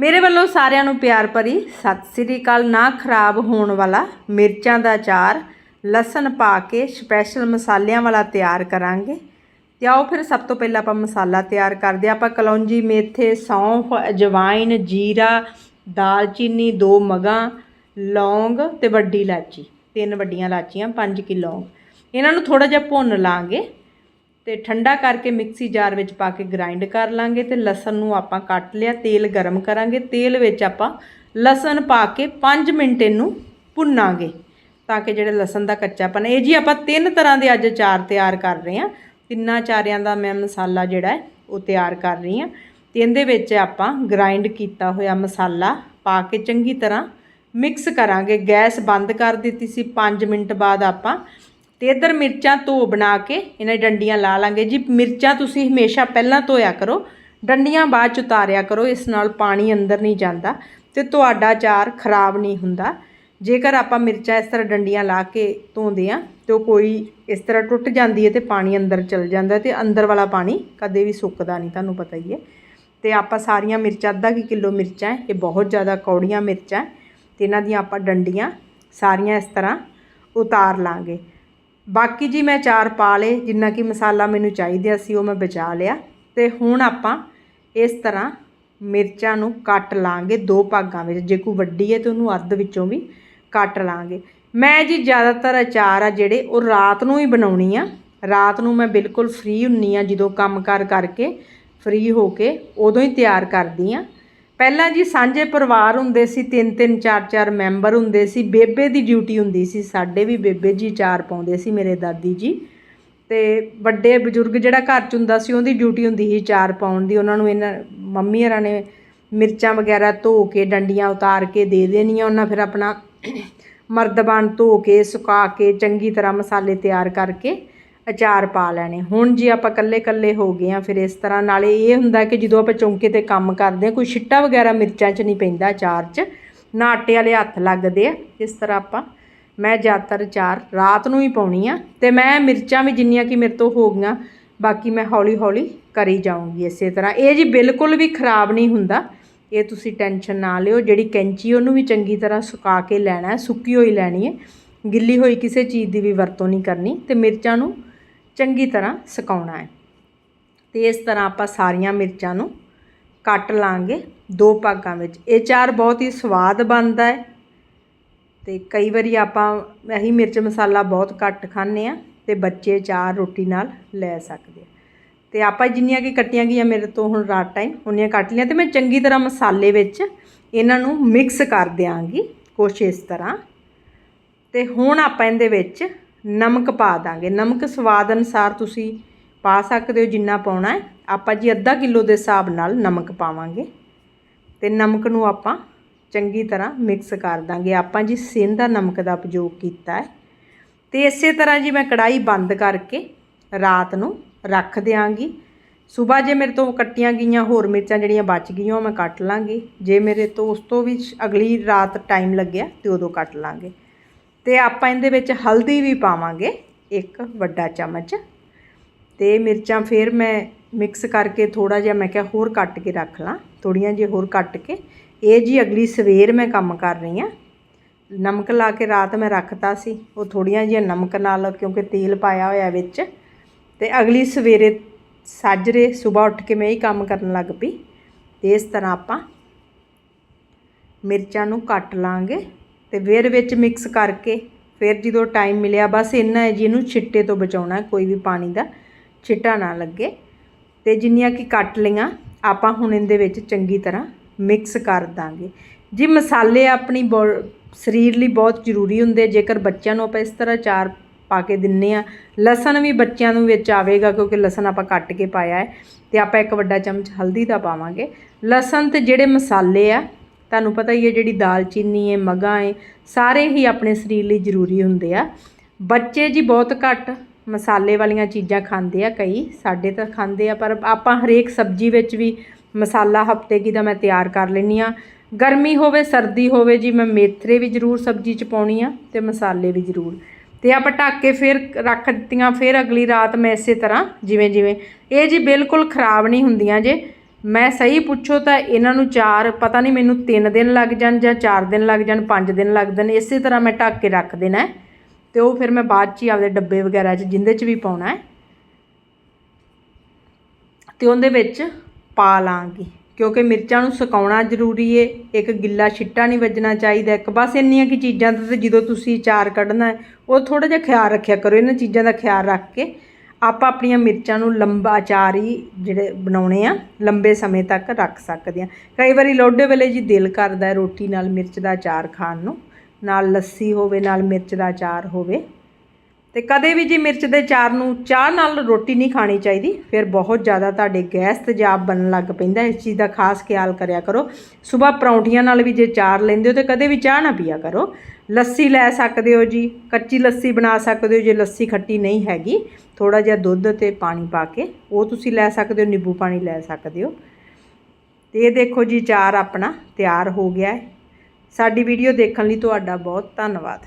ਮੇਰੇ ਵੱਲੋਂ ਸਾਰਿਆਂ ਨੂੰ ਪਿਆਰ ਭਰੀ ਸਤਿ ਸ੍ਰੀ ਅਕਾਲ। ਨਾ ਖਰਾਬ ਹੋਣ ਵਾਲਾ ਮਿਰਚਾਂ ਦਾ ਅਚਾਰ, ਲਸਣ ਪਾ ਕੇ ਸਪੈਸ਼ਲ ਮਸਾਲਿਆਂ ਵਾਲਾ ਤਿਆਰ ਕਰਾਂਗੇ। ਤੇ ਆਓ ਫਿਰ ਸਭ ਤੋਂ ਪਹਿਲਾਂ ਆਪਾਂ ਮਸਾਲਾ ਤਿਆਰ ਕਰਦੇ ਹਾਂ। ਆਪਾਂ ਕਲੌਂਜੀ, ਮੇਥੇ, ਸੌਂਫ ਅਜਵਾਇਨ ਜੀਰਾ, ਦਾਲਚੀਨੀ, ਦੋ ਮਗਾਂ, ਲੌਂਗ ਤੇ ਵੱਡੀ ਇਲਾਚੀ। ਤਿੰਨ ਵੱਡੀਆਂ ਇਲਾਚੀਆਂ 5 ਲੌਂਗ ਇਹਨਾਂ ਨੂੰ ਥੋੜਾ ਜਿਹਾ ਭੁੰਨ ਲਾਂਗੇ। ਤੇ ਠੰਡਾ ਕਰਕੇ ਮਿਕਸੀ ਜਾਰ ਵਿੱਚ ਪਾ ਕੇ ਗ੍ਰਾਈਂਡ ਕਰ ਲਾਂਗੇ ਤੇ ਲਸਣ ਨੂੰ ਆਪਾਂ ਕੱਟ ਲਿਆ, ਤੇਲ ਗਰਮ ਕਰਾਂਗੇ। ਤੇਲ ਵਿੱਚ ਆਪਾਂ ਲਸਣ ਪਾ ਕੇ 5 ਮਿੰਟ ਇਹਨੂੰ ਭੁੰਨਾਂਗੇ ਤਾਂ ਕਿ ਜਿਹੜੇ ਲਸਣ ਦਾ ਕੱਚਾਪਨ ਇਹ ਜੀ ਆਪਾਂ ਤਿੰਨ ਤਰ੍ਹਾਂ ਦੇ ਅੱਜ ਅਚਾਰ ਤਿਆਰ ਕਰ ਰਹੇ ਹਾਂ। ਤਿੰਨਾਂ ਚਾਰਿਆਂ ਦਾ ਮੈਂ ਮਸਾਲਾ ਜਿਹੜਾ ਉਹ ਤਿਆਰ ਕਰ ਰਹੀ ਹਾਂ। ਤੇ ਇਹਦੇ ਵਿੱਚ ਆਪਾਂ ਗ੍ਰਾਈਂਡ ਕੀਤਾ ਹੋਇਆ ਮਸਾਲਾ ਪਾ ਕੇ ਚੰਗੀ ਤਰ੍ਹਾਂ ਮਿਕਸ ਕਰਾਂਗੇ। ਗੈਸ ਬੰਦ ਕਰ ਦਿੱਤੀ ਸੀ। 5 ਮਿੰਟ ਬਾਅਦ ਆਪਾਂ ਤੇ ਇਧਰ ਮਿਰਚਾਂ ਧੋ ਬਣਾ ਕੇ ਇਹਨਾਂ ਡੰਡੀਆਂ ਲਾ ਲਾਂਗੇ। ਜੀ, ਮਿਰਚਾਂ ਤੁਸੀਂ ਹਮੇਸ਼ਾ ਪਹਿਲਾਂ ਧੋਇਆ ਕਰੋ। ਡੰਡੀਆਂ ਬਾਅਦ ਚ ਉਤਾਰਿਆ ਕਰੋ, ਇਸ ਨਾਲ ਪਾਣੀ ਅੰਦਰ ਨਹੀਂ ਜਾਂਦਾ ਤੇ ਤੁਹਾਡਾ ਚਾਰ ਖਰਾਬ ਨਹੀਂ ਹੁੰਦਾ। ਜੇਕਰ ਆਪਾਂ ਮਿਰਚਾਂ ਇਸ ਤਰ੍ਹਾਂ ਡੰਡੀਆਂ ਲਾ ਕੇ ਧੋਂਦੇ ਆ ਤੇ ਉਹ ਕੋਈ ਇਸ ਤਰ੍ਹਾਂ ਟੁੱਟ ਜਾਂਦੀ ਹੈ ਤੇ ਪਾਣੀ ਅੰਦਰ ਚਲ ਜਾਂਦਾ ਤੇ ਅੰਦਰ ਵਾਲਾ ਪਾਣੀ ਕਦੇ ਵੀ ਸੁੱਕਦਾ ਨਹੀਂ, ਤੁਹਾਨੂੰ ਪਤਾ ਹੀ ਹੈ। ਤੇ ਆਪਾਂ ਸਾਰੀਆਂ ਮਿਰਚਾਂ, ਅੱਧਾ ਕੀ ਕਿਲੋ ਮਿਰਚਾਂ ਇਹ ਬਹੁਤ ਜ਼ਿਆਦਾ ਕੌੜੀਆਂ ਮਿਰਚਾਂ ਹੈ ਤੇ ਇਹਨਾਂ ਦੀਆਂ ਆਪਾਂ ਡੰਡੀਆਂ ਸਾਰੀਆਂ ਇਸ ਤਰ੍ਹਾਂ ਉਤਾਰ ਲਾਂਗੇ। ਬਾਕੀ ਜੀ ਮੈਂ ਚਾਰ ਪਾ ਲਏ, ਜਿੰਨਾ ਕਿ ਮਸਾਲਾ ਮੈਨੂੰ ਚਾਹੀਦਾ ਸੀ ਉਹ ਮੈਂ ਬਚਾ ਲਿਆ। ਤੇ ਹੁਣ ਆਪਾਂ ਇਸ ਤਰ੍ਹਾਂ ਮਿਰਚਾਂ ਨੂੰ ਕੱਟ ਲਾਂਗੇ ਦੋ ਭਾਗਾਂ ਵਿੱਚ। ਜੇ ਕੋਈ ਵੱਡੀ ਹੈ ਤੇ ਉਹਨੂੰ ਅੱਧ ਵਿੱਚੋਂ ਵੀ ਕੱਟ ਲਾਂਗੇ। ਮੈਂ ਜੀ ਜ਼ਿਆਦਾਤਰ ਅਚਾਰ ਆ ਜਿਹੜੇ ਉਹ ਰਾਤ ਨੂੰ ਹੀ ਬਣਾਉਣੀ ਆ। ਰਾਤ ਨੂੰ ਮੈਂ ਬਿਲਕੁਲ ਫ੍ਰੀ ਹੁੰਨੀ ਆ, ਜਦੋਂ ਕੰਮ ਕਾਰ ਕਰਕੇ ਫ੍ਰੀ ਹੋ ਕੇ ਉਦੋਂ ਹੀ ਤਿਆਰ ਕਰਦੀ ਆ। ਪਹਿਲਾਂ ਜੀ ਸਾਂਝੇ ਪਰਿਵਾਰ ਹੁੰਦੇ ਸੀ, ਤਿੰਨ ਤਿੰਨ, ਚਾਰ ਚਾਰ ਮੈਂਬਰ ਹੁੰਦੇ ਸੀ, ਬੇਬੇ ਦੀ ਡਿਊਟੀ ਹੁੰਦੀ ਸੀ, ਸਾਡੇ ਵੀ ਬੇਬੇ ਜੀ ਚਾਰ ਪਾਉਂਦੇ ਸੀ, ਮੇਰੇ ਦਾਦੀ ਜੀ। ਤੇ ਵੱਡੇ ਬਜ਼ੁਰਗ ਜਿਹੜਾ ਘਰ ਚ ਹੁੰਦਾ ਸੀ, ਉਹਦੀ ਡਿਊਟੀ ਹੁੰਦੀ ਸੀ ਚਾਰ ਪਾਉਣ ਦੀ, ਉਹਨਾਂ ਨੂੰ ਇਹਨਾਂ ਮੰਮੀ ਹਰਾਂ ਨੇ ਮਿਰਚਾਂ ਵਗੈਰਾ ਧੋ ਕੇ, ਡੰਡੀਆਂ ਉਤਾਰ ਕੇ ਦੇ ਦੇਣੀਆਂ, ਉਹਨਾਂ ਫਿਰ ਆਪਣਾ ਮਰਦਬਾਨ ਧੋ ਕੇ, ਸੁਕਾ ਕੇ, ਚੰਗੀ ਤਰ੍ਹਾਂ ਮਸਾਲੇ ਤਿਆਰ ਕਰਕੇ ਅਚਾਰ ਪਾ ਲੈਣੇ। ਹੁਣ ਜੇ ਆਪਾਂ ਕੱਲੇ ਕੱਲੇ ਹੋ ਗਏ ਆ ਫਿਰ ਇਸ ਤਰ੍ਹਾਂ ਨਾਲੇ ਇਹ ਹੁੰਦਾ ਕਿ ਜਦੋਂ ਆਪਾਂ ਚੌਂਕੇ ਤੇ ਕੰਮ ਕਰਦੇ ਆ ਕੋਈ ਛਿੱਟਾ ਵਗੈਰਾ ਮਿਰਚਾਂ 'ਚ ਨਹੀਂ ਪੈਂਦਾ ਅਚਾਰ 'ਚ, ਨਾ ਆਟੇ ਵਾਲੇ ਹੱਥ ਲੱਗਦੇ ਆ। ਇਸ ਤਰ੍ਹਾਂ ਆਪਾਂ, ਮੈਂ ਜ਼ਿਆਦਾਤਰ ਅਚਾਰ ਰਾਤ ਨੂੰ ਹੀ ਪਾਉਣੀ ਆ ਤੇ ਮੈਂ ਮਿਰਚਾਂ ਵੀ ਜਿੰਨੀਆਂ ਕਿ ਮੇਰੇ ਤੋਂ ਹੋ ਗਈਆਂ, ਬਾਕੀ ਮੈਂ ਹੌਲੀ ਹੌਲੀ ਕਰੀ ਜਾਊਂਗੀ ਇਸੇ ਤਰ੍ਹਾਂ। ਇਹ ਜੀ ਬਿਲਕੁਲ ਵੀ ਖਰਾਬ ਨਹੀਂ ਹੁੰਦਾ, ਇਹ ਤੁਸੀਂ ਟੈਨਸ਼ਨ ਨਾ ਲਿਓ, ਜਿਹੜੀ ਕੈਂਚੀ ਉਹਨੂੰ ਵੀ ਚੰਗੀ ਤਰ੍ਹਾਂ ਸੁਕਾ ਕੇ ਲੈਣਾ, ਸੁੱਕੀ ਹੋਈ ਲੈਣੀ ਹੈ, ਗਿੱਲੀ ਹੋਈ ਕਿਸੇ ਚੀਜ਼ ਦੀ ਵੀ ਵਰਤੋਂ ਨਹੀਂ ਕਰਨੀ ਤੇ ਮਿਰਚਾਂ ਨੂੰ ਚੰਗੀ ਤਰ੍ਹਾਂ ਸੁਕਾਉਣਾ ਹੈ। ਤੇ ਇਸ ਤਰ੍ਹਾਂ ਆਪਾਂ ਸਾਰੀਆਂ ਮਿਰਚਾਂ ਨੂੰ ਕੱਟ ਲਾਂਗੇ ਦੋ ਭਾਗਾਂ ਵਿੱਚ। ਇਹ ਚਾਰ ਬਹੁਤ ਹੀ ਸਵਾਦ ਬਣਦਾ ਹੈ। ਤੇ ਕਈ ਵਾਰੀ ਆਪਾਂ ਇਹੀ ਮਿਰਚ ਮਸਾਲਾ ਬਹੁਤ ਘੱਟ ਖਾਂਦੇ ਆ ਤੇ ਬੱਚੇ ਚਾਰ ਰੋਟੀ ਨਾਲ ਲੈ ਸਕਦੇ ਆ। ਤੇ ਆਪਾਂ ਜਿੰਨੀਆਂ ਕਿ ਕੱਟੀਆਂ ਗਈਆਂ ਮੇਰੇ ਤੋਂ ਹੁਣ ਰਾਤ ਟਾਈਮ ਉਹਨੀਆਂ ਕੱਟ ਲਈਆਂ ਤੇ ਮੈਂ ਚੰਗੀ ਤਰ੍ਹਾਂ ਮਸਾਲੇ ਵਿੱਚ ਇਹਨਾਂ ਨੂੰ ਮਿਕਸ ਕਰ ਦਿਆਂਗੀ ਕੁਛ ਇਸ ਤਰ੍ਹਾਂ। ਤੇ ਹੁਣ ਆਪਾਂ ਇਹਦੇ ਵਿੱਚ ਨਮਕ ਪਾ ਦਾਂਗੇ। ਨਮਕ ਸਵਾਦ ਅਨੁਸਾਰ ਤੁਸੀਂ ਪਾ ਸਕਦੇ ਹੋ ਜਿੰਨਾ ਪਾਉਣਾ ਹੈ। ਆਪਾਂ ਜੀ ਅੱਧਾ ਕਿਲੋ ਦੇ ਹਿਸਾਬ ਨਾਲ ਨਮਕ ਪਾਵਾਂਗੇ ਤੇ ਨਮਕ ਨੂੰ ਆਪਾਂ ਚੰਗੀ ਤਰ੍ਹਾਂ ਮਿਕਸ ਕਰ ਦਾਂਗੇ। ਆਪਾਂ ਜੀ ਸਿੰਧ ਦਾ ਨਮਕ ਦਾ ਉਪਯੋਗ ਕੀਤਾ ਹੈ। ਤੇ ਇਸੇ ਤਰ੍ਹਾਂ ਜੀ ਮੈਂ ਕੜਾਈ ਬੰਦ ਕਰਕੇ ਰਾਤ ਨੂੰ ਰੱਖ ਦਿਆਂਗੀ। ਸਵੇਰ ਜੇ ਮੇਰੇ ਤੋਂ ਕੱਟੀਆਂ ਗਈਆਂ ਹੋਰ ਮਿਰਚਾਂ ਜਿਹੜੀਆਂ ਬਚ ਗਈਆਂ ਉਹ ਮੈਂ ਕੱਟ ਲਾਂਗੀ। ਜੇ ਮੇਰੇ ਤੋਂ ਉਸ ਤੋਂ ਵੀ ਅਗਲੀ ਰਾਤ ਟਾਈਮ ਲੱਗਿਆ ਤੇ ਉਦੋਂ ਕੱਟ ਲਾਂਗੇ। ਤੇ ਆਪਾਂ ਇਹਦੇ ਵਿੱਚ ਹਲਦੀ ਵੀ ਪਾਵਾਂਗੇ, ਇੱਕ ਵੱਡਾ ਚਮਚ। ਤੇ ਮਿਰਚਾਂ ਫਿਰ ਮੈਂ ਮਿਕਸ ਕਰਕੇ ਥੋੜਾ ਜਿਹਾ ਮੈਂ ਕਿਹਾ ਹੋਰ ਕੱਟ ਕੇ ਰੱਖ ਲਾਂ ਥੋੜੀਆਂ ਜਿਹੀਆਂ ਹੋਰ ਕੱਟ ਕੇ। ਇਹ ਜੀ ਅਗਲੀ ਸਵੇਰ ਮੈਂ ਕੰਮ ਕਰ ਰਹੀ ਹਾਂ। ਨਮਕ ਲਾ ਕੇ ਰਾਤ ਮੈਂ ਰੱਖਤਾ ਸੀ, ਉਹ ਥੋੜੀਆਂ ਜਿਹੀਆਂ ਨਮਕ ਨਾਲ ਕਿਉਂਕਿ ਤੇਲ ਪਾਇਆ ਹੋਇਆ ਵਿੱਚ। ਤੇ ਅਗਲੀ ਸਵੇਰੇ ਸਾਜਰੇ ਸਵੇਰ ਉੱਠ ਕੇ ਮੈਂ ਇਹ ਕੰਮ ਕਰਨ ਲੱਗ ਪਈ। ਤੇ ਇਸ ਤਰ੍ਹਾਂ ਆਪਾਂ ਮਿਰਚਾਂ ਨੂੰ ਕੱਟ ਲਾਂਗੇ। ਤੇ ਫਿਰ ਵਿੱਚ ਮਿਕਸ ਕਰਕੇ ਫਿਰ ਜਦੋਂ ਟਾਈਮ ਮਿਲਿਆ ਬਸ ਇੰਨਾ ਹੈ ਜੀ ਇਹਨੂੰ ਛਿੱਟੇ ਤੋਂ ਬਚਾਉਣਾ ਕੋਈ ਵੀ ਪਾਣੀ ਦਾ ਛਿੱਟਾ ਨਾ ਲੱਗੇ। ਤੇ ਜਿੰਨੀਆਂ ਕਿ ਕੱਟ ਲਈਆਂ, ਆਪਾਂ ਹੁਣ ਇਹਦੇ ਵਿੱਚ ਚੰਗੀ ਤਰ੍ਹਾਂ ਮਿਕਸ ਕਰ ਦਾਂਗੇ। ਜੀ ਮਸਾਲੇ ਆਪਣੀ ਬੋ- ਸਰੀਰ ਲਈ ਬਹੁਤ ਜ਼ਰੂਰੀ ਹੁੰਦੇ ਜੇਕਰ ਬੱਚਿਆਂ ਨੂੰ ਆਪਾਂ ਇਸ ਤਰ੍ਹਾਂ ਚਾਰ ਪਾ ਕੇ ਦਿੰਨੇ ਆ, ਲਸਣ ਵੀ ਬੱਚਿਆਂ ਨੂੰ ਵਿੱਚ ਆਵੇਗਾ ਕਿਉਂਕਿ ਲਸਣ ਆਪਾਂ ਕੱਟ ਕੇ ਪਾਇਆ ਹੈ, ਤੇ ਆਪਾਂ ਇੱਕ ਵੱਡਾ ਚਮਚ ਹਲਦੀ ਦਾ ਪਾਵਾਂਗੇ। ਲਸਣ ਤੇ ਜਿਹੜੇ ਮਸਾਲੇ ਆ ਤੁਹਾਨੂੰ ਪਤਾ ਹੀ ਹੈ ਜਿਹੜੀ ਦਾਲਚੀਨੀ ਹੈ, ਮਗਾ ਹੈ, ਸਾਰੇ ਹੀ ਆਪਣੇ ਸਰੀਰ ਲਈ ਜ਼ਰੂਰੀ ਹੁੰਦੇ ਆ। ਬੱਚੇ ਜੀ ਬਹੁਤ ਘੱਟ ਮਸਾਲੇ ਵਾਲੀਆਂ ਚੀਜ਼ਾਂ ਖਾਂਦੇ ਆ, ਕਈ ਸਾਡੇ ਤਾਂ ਖਾਂਦੇ ਆ, ਪਰ ਆਪਾਂ ਹਰੇਕ ਸਬਜ਼ੀ ਵਿੱਚ ਵੀ ਮਸਾਲਾ ਹਫ਼ਤੇ ਕੀ ਦਾ ਮੈਂ ਤਿਆਰ ਕਰ ਲੈਂਦੀ ਆ ਗਰਮੀ ਹੋਵੇ, ਸਰਦੀ ਹੋਵੇ ਜੀ, ਮੈਂ ਮੇਥਰੇ ਵੀ ਜ਼ਰੂਰ ਸਬਜ਼ੀ ਚ ਪਾਉਣੀ ਆ ਤੇ ਮਸਾਲੇ ਵੀ ਜ਼ਰੂਰ। ਤੇ ਆਪਾਂ ਢੱਕ ਕੇ ਫਿਰ ਰੱਖ ਦਿੱਤੀਆਂ, ਫਿਰ ਅਗਲੀ ਰਾਤ ਮੈਂ ਇਸੇ ਤਰ੍ਹਾਂ ਜਿਵੇਂ ਜਿਵੇਂ ਇਹ ਜੀ ਬਿਲਕੁਲ ਖਰਾਬ ਨਹੀਂ ਹੁੰਦੀਆਂ ਜੇ। ਮੈਂ ਸਹੀ ਪੁੱਛੋ ਤਾਂ ਇਹਨਾਂ ਨੂੰ ਚਾਰ, ਪਤਾ ਨਹੀਂ ਮੈਨੂੰ 3 ਦਿਨ ਲੱਗ ਜਾਣ ਜਾਂ 4 ਦਿਨ ਲੱਗ ਜਾਣ 5 ਦਿਨ ਲੱਗ ਜਾਣ, ਇਸੇ ਤਰ੍ਹਾਂ ਮੈਂ ਢੱਕ ਕੇ ਰੱਖ ਦੇਣਾ ਹੈ। ਤੇ ਉਹ ਫਿਰ ਮੈਂ ਬਾਅਦ ਚ ਹੀ ਆਪਦੇ ਡੱਬੇ ਵਗੈਰਾ 'ਚ, ਜਿੰਦੇ 'ਚ ਵੀ ਪਾਉਣਾ ਹੈ। ਤੇ ਉਹਦੇ ਵਿੱਚ ਪਾ ਲਾਂਗੀ, ਕਿਉਂਕਿ ਮਿਰਚਾਂ ਨੂੰ ਸੁਕਾਉਣਾ ਜ਼ਰੂਰੀ ਏ, ਇੱਕ ਗਿੱਲਾ ਛਿੱਟਾ ਨਹੀਂ ਵੱਜਣਾ ਚਾਹੀਦਾ, ਇੱਕ ਬਸ ਇੰਨੀਆਂ ਕਿ ਚੀਜ਼ਾਂ ਦਾ ਤੇ ਜਦੋਂ ਤੁਸੀਂ ਚਾਰ ਕੱਢਣਾ ਉਹ ਥੋੜਾ ਜਿਹਾ ਖਿਆਲ ਰੱਖਿਆ ਕਰੋ, ਇਹਨਾਂ ਚੀਜ਼ਾਂ ਦਾ ਖਿਆਲ ਰੱਖ ਕੇ। ਆਪਾਂ ਆਪਣੀਆਂ ਮਿਰਚਾਂ ਨੂੰ ਲੰਬਾ ਅਚਾਰ ਹੀ ਜਿਹੜੇ ਬਣਾਉਣੇ ਆ, ਲੰਬੇ ਸਮੇਂ ਤੱਕ ਰੱਖ ਸਕਦੇ ਆ। ਕਈ ਵਾਰੀ ਲੋਡੇ ਵੇਲੇ ਜੀ ਦਿਲ ਕਰਦਾ ਰੋਟੀ ਨਾਲ ਮਿਰਚ ਦਾ ਅਚਾਰ ਖਾਣ ਨੂੰ, ਨਾਲ ਲੱਸੀ ਹੋਵੇ, ਨਾਲ ਮਿਰਚ ਦਾ ਅਚਾਰ ਹੋਵੇ। ਤੇ ਕਦੇ ਵੀ ਜੀ ਮਿਰਚ ਦੇ ਚਾਰ ਨੂੰ ਚਾਹ ਨਾਲ ਰੋਟੀ ਨਹੀਂ ਖਾਣੀ ਚਾਹੀਦੀ, ਫਿਰ ਬਹੁਤ ਜ਼ਿਆਦਾ ਤੁਹਾਡੇ ਗੈਸ ਤੇਜ਼ਾਬ ਬਣਨ ਲੱਗ ਪੈਂਦਾ, ਇਸ ਚੀਜ਼ ਦਾ ਖਾਸ ਖਿਆਲ ਕਰਿਆ ਕਰੋ। ਸਵੇਰ ਪਰੌਂਠੀਆਂ ਨਾਲ ਵੀ ਜੇ ਚਾਰ ਲੈਂਦੇ ਹੋ ਤੇ ਕਦੇ ਵੀ ਚਾਹ ਨਾ ਪੀਆ ਕਰੋ। ਲੱਸੀ ਲੈ ਸਕਦੇ ਹੋ ਜੀ, ਕੱਚੀ ਲੱਸੀ ਬਣਾ ਸਕਦੇ ਹੋ ਜੇ ਲੱਸੀ ਖੱਟੀ ਨਹੀਂ ਹੈਗੀ ਥੋੜਾ ਜਿਹਾ ਦੁੱਧ ਤੇ ਪਾਣੀ ਪਾ ਕੇ ਉਹ ਤੁਸੀਂ ਲੈ ਸਕਦੇ ਹੋ, ਨਿੰਬੂ ਪਾਣੀ ਲੈ ਸਕਦੇ ਹੋ। ਤੇ ਇਹ ਦੇਖੋ ਜੀ ਚਾਰ ਆਪਣਾ ਤਿਆਰ ਹੋ ਗਿਆ ਹੈ। ਸਾਡੀ ਵੀਡੀਓ ਦੇਖਣ ਲਈ ਤੁਹਾਡਾ ਬਹੁਤ ਧੰਨਵਾਦ।